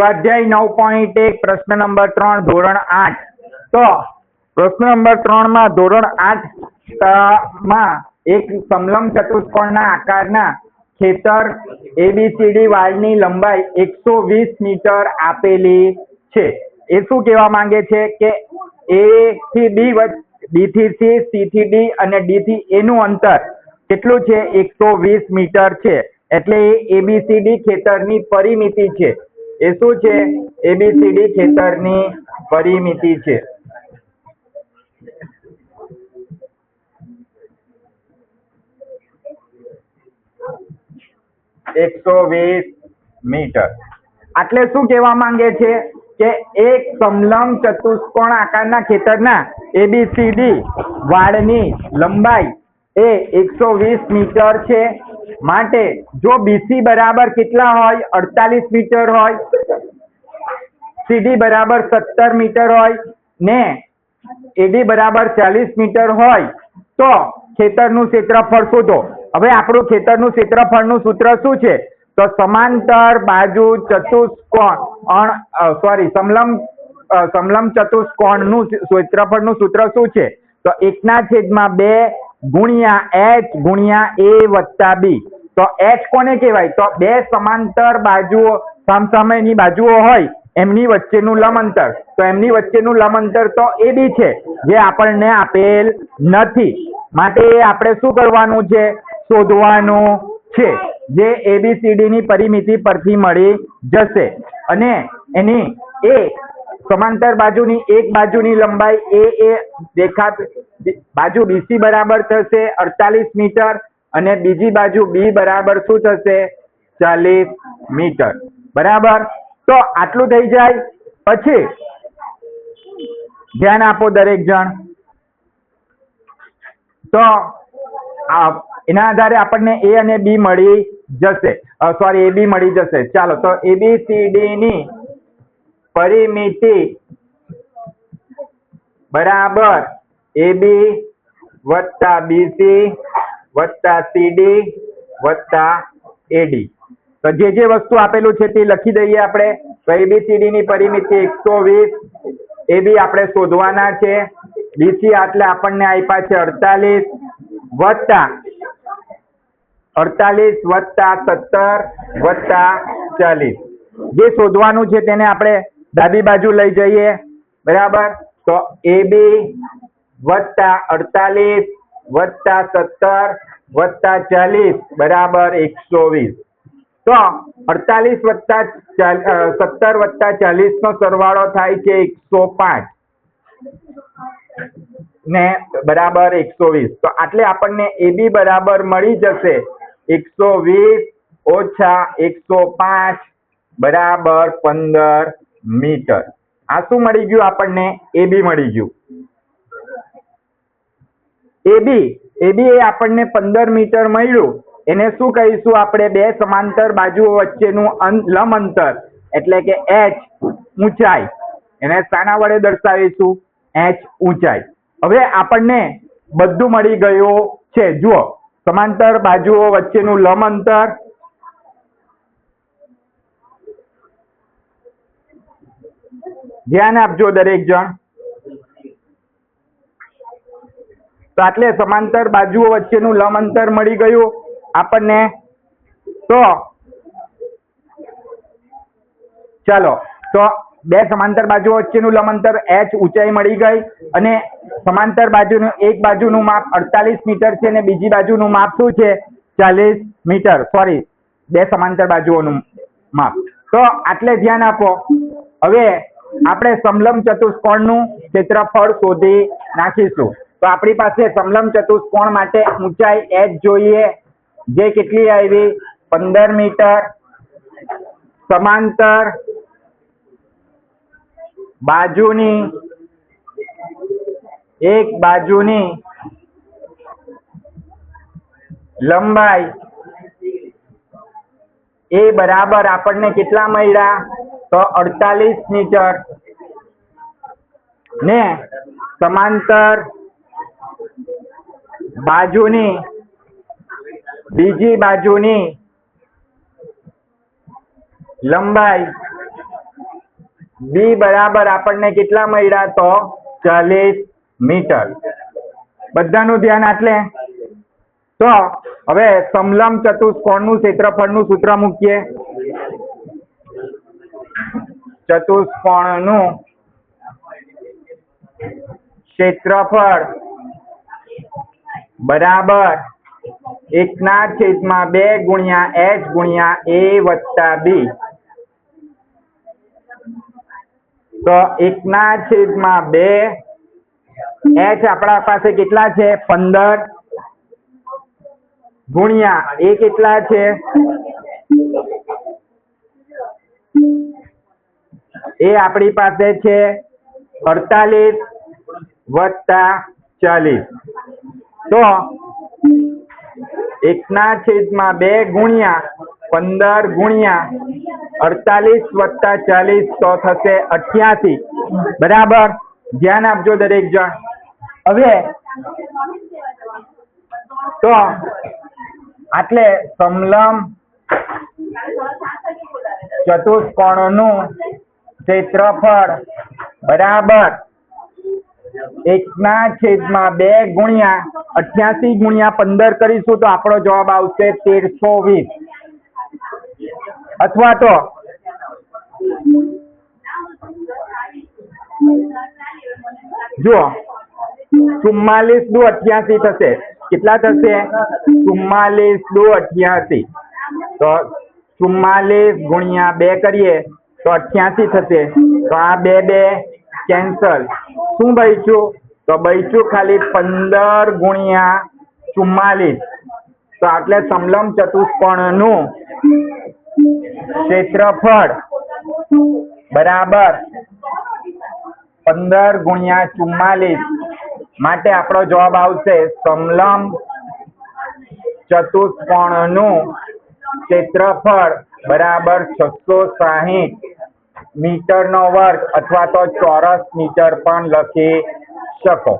સ્વાધ્યાય નવ પોઈન્ટ એક, પ્રશ્ન નંબર ત્રણ, ધોરણ આઠ. તો, પ્રશ્ન નંબર ત્રણમાં ધોરણ આઠમાં એક સમલંબ ચતુષ્કોણના આકારના ખેતર એબીસીડી વાળની લંબાઈ એકસો વીસ મીટર આપેલી છે. એ શું કહેવા માંગે છે કે એ થી બી બી થી સી સી થી ડી અને ડી થી એ નું અંતર કેટલું છે? એકસો વીસ મીટર છે. એટલે એ એબીસીડી ખેતરની પરિમિતિ છે. એ શું છે? એબીસીડી ખેતરની પરિમિતિ છે. એકસો વીસ મીટર. એટલે શું કહેવા માંગે છે? કે એક સમલંબ ચતુષ્કોણ આકારના ખેતરના એબીસીડી વાળની લંબાઈ એ એકસો વીસ મીટર છે. માટે જો બીસી બરાબર કેટલા હોય? અડતાલીસ મીટર હોય. સીડી બરાબર સત્તર મીટર હોય ને એડી બરાબર ચાલીસ મીટર હોય, તો ખેતરનું ક્ષેત્રફળ શોધો. હવે આપણું ખેતરનું ક્ષેત્રફળનું સૂત્ર શું છે? તો સમાંતર બાજુ ચતુષ્કોણ સોરી સમલમ સમલમ ચતુષ્કોણનું ક્ષેત્રફળનું સૂત્ર શું છે? તો એકના છેદમાં બે ગુણ્યા એચ ગુણ્યા એ વત્તા બી તો એચ કોને કહેવાય? તો બે સમાંતર બાજુઓ સામસામેની બાજુઓ હોય, એમની વચ્ચેનું લંબઅંતર તો એમની વચ્ચેનું લંબઅંતર તો એ બી છે. જે આપણને આપેલ નથી. માટે આપણે શું કરવાનું છે? શોધવાનું છે. જે એબીસીડી ની પરિમિતિ પરથી મળી જશે. અને એની એ સમાંતર બાજુની એક બાજુની લંબાઈ એ એ દેખાત બાજુ બીસી બરાબર થશે અડતાલીસ મીટર અને બીજી બાજુ બી બરાબર શું થશે? ચાલીસ મીટર. બરાબર? તો આટલું થઈ જાય. પછી ધ્યાન આપો દરેક જણ. તો એના આધારે આપણને એ અને બી મળી જશે. સોરી એ બી મળી જશે. ચાલો, તો એ બી ની પરિમિતિ. બરાબર. એબી વત્તા બીસી વત્તા સીડી વત્તા એડી તો જે જે વસ્તુ આપેલું છે તે લખી દઈએ આપણે. તો એબીસીડી ની પરિમિતિ એકસો વીસ. એ બી આપણે શોધવાના છે. બીસી એટલે આપણને આપ્યા છે અડતાલીસ વત્તા અડતાલીસ વત્તા સત્તર વત્તા ચાલીસ. જે શોધવાનું છે તેને આપણે ડાબી બાજુ લઈ જઈએ. બરાબર? તો એ બી વત્તા અડતાલીસ, વત્તા સત્તર, વત્તા ચાલીસ. બરાબર? એકસો વીસ. તો અડતાલીસ વત્તા સત્તર વત્તા ચાલીસ નો સરવાળો થાય છે એકસો પાંચ. ને બરાબર એકસો વીસ. તો આટલે આપણને એ બી બરાબર મળી જશે. એકસો વીસ ઓછા એકસો પાંચ. બરાબર પંદર. મીટર. આ શું મળી ગયું આપણને? એ બી મળી ગયું. એ બી એ બી એ આપણને પંદર મીટર મળ્યું. એને શું કહીશું આપણે? બે સમાંતર બાજુઓ વચ્ચેનું લંબ અંતર, એટલે કે એચ ઊંચાઈ. એને શાના વડે દર્શાવીશું? એચ ઊંચાઈ. હવે આપણને બધું મળી ગયું છે. જુઓ, સમાંતર બાજુઓ વચ્ચેનું લંબ અંતર ધ્યાન આપજો દરેક જણ. તો આટલે સમાંતર બાજુઓ વચ્ચેનું લંબ અંતર મળી ગયું આપણને. તો ચાલો, તો બે સમાંતર બાજુઓ વચ્ચેનું લંબ અંતર એચ ઊંચાઈ મળી ગઈ અને સમાંતર બાજુનું, એક બાજુનું માપ અડતાલીસ મીટર છે અને બીજી બાજુનું માપ શું છે? ચાલીસ મીટર. સોરી બે સમાંતર બાજુઓનું માપ. તો આટલે ધ્યાન આપો. હવે આપણે સમલમ ચતુષ્કોણનું ક્ષેત્રફળ શોધી નાખીશું. તો આપણી પાસે સમલમ ચતુષ્કોણ માટે ઊંચાઈ એચ જોઈએ. જે કેટલી આવી? પંદર મીટર. સમાંતર. બાજુની. એક બાજુની. લંબાઈ. એ બરાબર આપણને કેટલા મળ્યા? તો અડતાલીસ મીટર. ને સમાંતર બાજુની, બીજી બાજુની લંબાઈ બી બરાબર આપણને કેટલા મળ્યા તો ચાલીસ મીટર. બધાનું ધ્યાન આટલે. તો હવે સમલમ ચતુષ્કોણનું ક્ષેત્રફળનું સૂત્ર મૂકીએ. ચતુષ્કોણનું ક્ષેત્રફળ બરાબર એકના છેદમાં બે ગુણ્યા એચ ગુણ્યા એ વત્તા બી. તો એકના છેદમાં બે, એચ આપણા પાસે કેટલા છે? પંદર. ગુણ્યા એ કેટલા છે? એ આપણી પાસે છે અડતાલીસ વત્તા ચાલીસ. તો એકના છેદમાં બે ગુણ્યા પંદર ગુણ્યા અડતાલીસ વત્તા ચાલીસ તો થશે અઠ્યાસી. બરાબર? ધ્યાન આપજો દરેક જણ. હવે તો આટલે સમલંબ ચતુષ્કોણનું ક્ષેત્રફળ બરાબર એકના છેદમાં બે ગુણ્યા અઠ્યાસી ગુણ્યા પંદર કરીશું તો આપણો જવાબ આવશે તેરસો વીસ. અથવા તો જુઓ, ચુમ્માલીસ દુ અઠ્યાસી થશે. કેટલા થશે? ચુમ્માલીસ દુ અઠ્યાસી. તો ચુમ્માલીસ ગુણ્યા બે કરીએ તો અઠ્યાસી થશે. તો આ બે બે કેન્સલ શું બચ્યું તો બચ્યું ખાલી પંદર ગુણ્યા ચુમ્માલીસ. તો એટલે સમલમ ચતુષ્કોણનું ક્ષેત્રફળ બરાબર પંદર ગુણ્યા ચુમ્માલીસ માટે આપણો જવાબ આવશે સમલમ ચતુષ્કોણનું ક્ષેત્રફળ બરાબર છસો સાહીઠ મીટર નો વર્ગ અથવા તો ચોરસ મીટર પણ લખી શકો.